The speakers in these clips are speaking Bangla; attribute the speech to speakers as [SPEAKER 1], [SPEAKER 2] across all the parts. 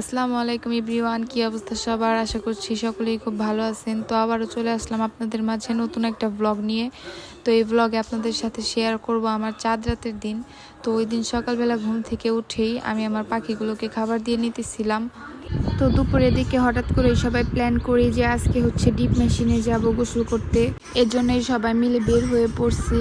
[SPEAKER 1] আসসালামু আলাইকুম ইব্রিওয়ান কি অবস্থা সবার? আশা করছি সকলেই খুব ভালো আছেন। তো আবারও চলে আসলাম আপনাদের মাঝে নতুন একটা ব্লগ নিয়ে। তো এই ব্লগে আপনাদের সাথে শেয়ার করব আমার চাঁদ রাতের দিন। তো ওই দিন সকালবেলা ঘুম থেকে উঠেই আমি আমার পাখিগুলোকে খাবার দিয়ে নিতেছিলাম। তো দুপুরের দিকে হঠাৎ করে সবাই প্ল্যান করি যে আজকে হচ্ছে ডিপ মেশিনে যাব গোসল করতে। এর জন্যই সবাই মিলে বের হয়ে পড়ছি।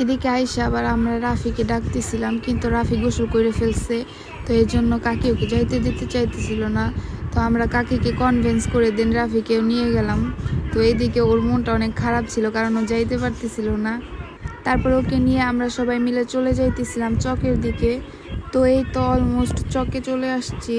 [SPEAKER 1] এদিকে আইসা আবার আমরা রাফিকে ডাকতেছিলাম, কিন্তু রাফি গোসল করে ফেলছে। তো এর জন্য কাকি ওকে যাইতে দিতে চাইতেছিল না। তো আমরা কাকিকে কনভেন্স করে দেন রাফিকেও নিয়ে গেলাম। তো এইদিকে ওর মনটা অনেক খারাপ ছিল, কারণ ও যাইতে পারতেছিল না। তারপর ওকে নিয়ে আমরা সবাই মিলে চলে যাইতেছিলাম চকের দিকে। তো এই তো অলমোস্ট চকে চলে আসছি।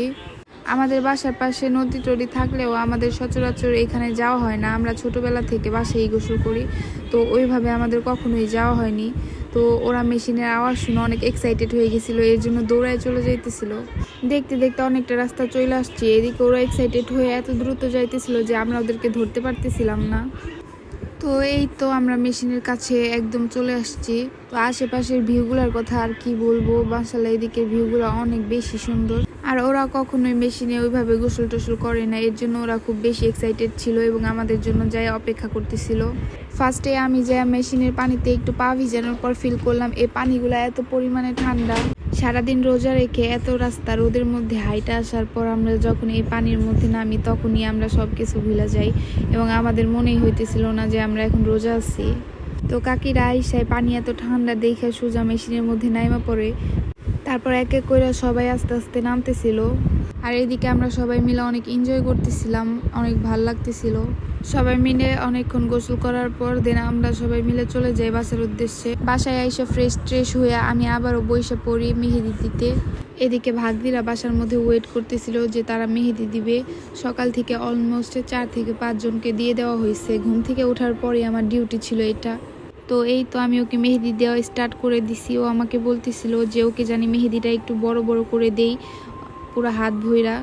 [SPEAKER 1] আমাদের বাসার পাশে নদী টদি থাকলেও আমাদের সচরাচর এখানে যাওয়া হয় না। আমরা ছোটবেলা থেকে বাসায় গোসল করি। তো ওইভাবে আমাদের কখনোই যাওয়া হয়নি। তো ওরা মেশিনের আওয়াজ শুনে অনেক এক্সাইটেড হয়ে গেছিল, এর জন্য দৌড়ায় চলে যাইতেছিল। দেখতে দেখতে অনেকটা রাস্তা চলে আসছে। এদিকে ওরা এক্সাইটেড হয়ে এত দ্রুত যাইতেছিল যে আমরা ওদেরকে ধরতে পারতেছিলাম না। তো এই তো আমরা মেশিনের কাছে একদম চলে আসছি। তো আশেপাশের ভিউগুলোর কথা আর কি বলব? বাসালা এদিকে ভিউগুলো অনেক বেশি সুন্দর। আর ওরা কখনোই মেশিনে ওইভাবে গোসল টোসল করে না। এর জন্য ওরা খুব বেশি এক্সাইটেড ছিল এবং আমাদের জন্য যাই অপেক্ষা করতেছিল। ফার্স্টে আমি যাই মেশিনের পানিতে একটু পা ভিজানোর পর ফিল করলাম এই পানিগুলো এত পরিমাণে ঠান্ডা। সারাদিন রোজা রেখে এত রাস্তা রোদের মধ্যে হাইটা আসার পর আমরা যখন এই পানির মধ্যে নামি, তখনই আমরা সব কিছু ভুলে যাই এবং আমাদের মনেই হইতেছিল না যে আমরা এখন রোজা আছি। তো কাকিরা আইসায় পানি এত ঠান্ডা দেখে সোজা মেশিনের মধ্যে নাইমা পড়ে। তারপর এক এক করে সবাই আস্তে আস্তে নামতেছিল। আর এদিকে আমরা সবাই মিলে অনেক এনজয় করতেছিলাম, অনেক ভালো লাগতেছিল। সবাই মিলে অনেকক্ষণ গোসল করার পর দেন আমরা সবাই মিলে চলে যাই বাসার উদ্দেশ্যে। বাসায় এসে ফ্রেশ ট্রেশ হয়ে আমি আবারও বইসে পড়ি মেহেদি দিতে। এদিকে ভাগদিরা বাসার মধ্যে ওয়েট করতেছিল যে তারা মেহেদি দিবে। সকাল থেকে অলমোস্ট চার থেকে পাঁচজনকে দিয়ে দেওয়া হয়েছে ঘুম থেকে ওঠার পরে আমার ডিউটি ছিল এটা। তো এই তো আমি ওকে মেহেদি দেওয়া স্টার্ট করে দিছি। ও আমাকে বলতেছিল যে ওকে জানি মেহেদিটা একটু বড় বড় করে দেই, পুরো হাত ভইরা।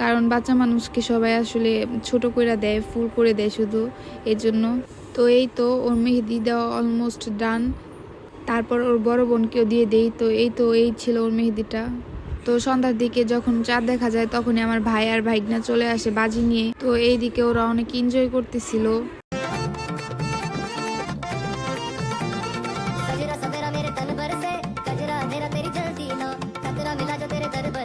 [SPEAKER 1] কারণ বাচ্চা মানুষকে সবাই আসলে ছোট করে দেয়, ফুল করে দেয় শুধু এর জন্য তো এই তো ওর মেহেদি দেওয়া অলমোস্ট ডান তারপর ওর বড় বোনকেও দিয়ে দেই, তো এই তো এই ছিল ওর মেহেদিটা। তো সন্ধ্যার দিকে যখন চাঁদ দেখা যায়, তখনই আমার ভাই আর ভাইগনা চলে আসে বাজি নিয়ে। তো এই দিকে ওরা অনেক এনজয় করতেছিল।
[SPEAKER 2] தருப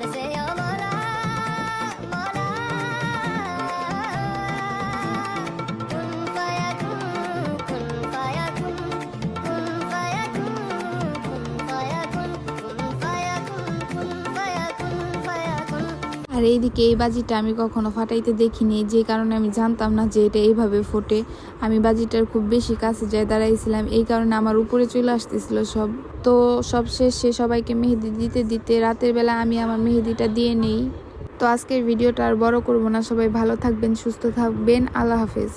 [SPEAKER 1] আর এইদিকে এই বাজিটা আমি কখনো ফাটাইতে দেখিনি। যে কারণে আমি জানতাম না যে এটা এইভাবে ফোটে। আমি বাজিটার খুব বেশি কাছে যায় দাঁড়াইছিলাম। এই কারণে আমার উপরে চলে আসতেছিল সব। তো সব শেষে সবাইকে মেহেদি দিতে দিতে রাতের বেলা আমি আমার মেহেদিটা দিয়ে নেই। তো আজকের ভিডিওটা আর বড় করব না। সবাই ভালো থাকবেন, সুস্থ থাকবেন। আল্লাহ হাফেজ।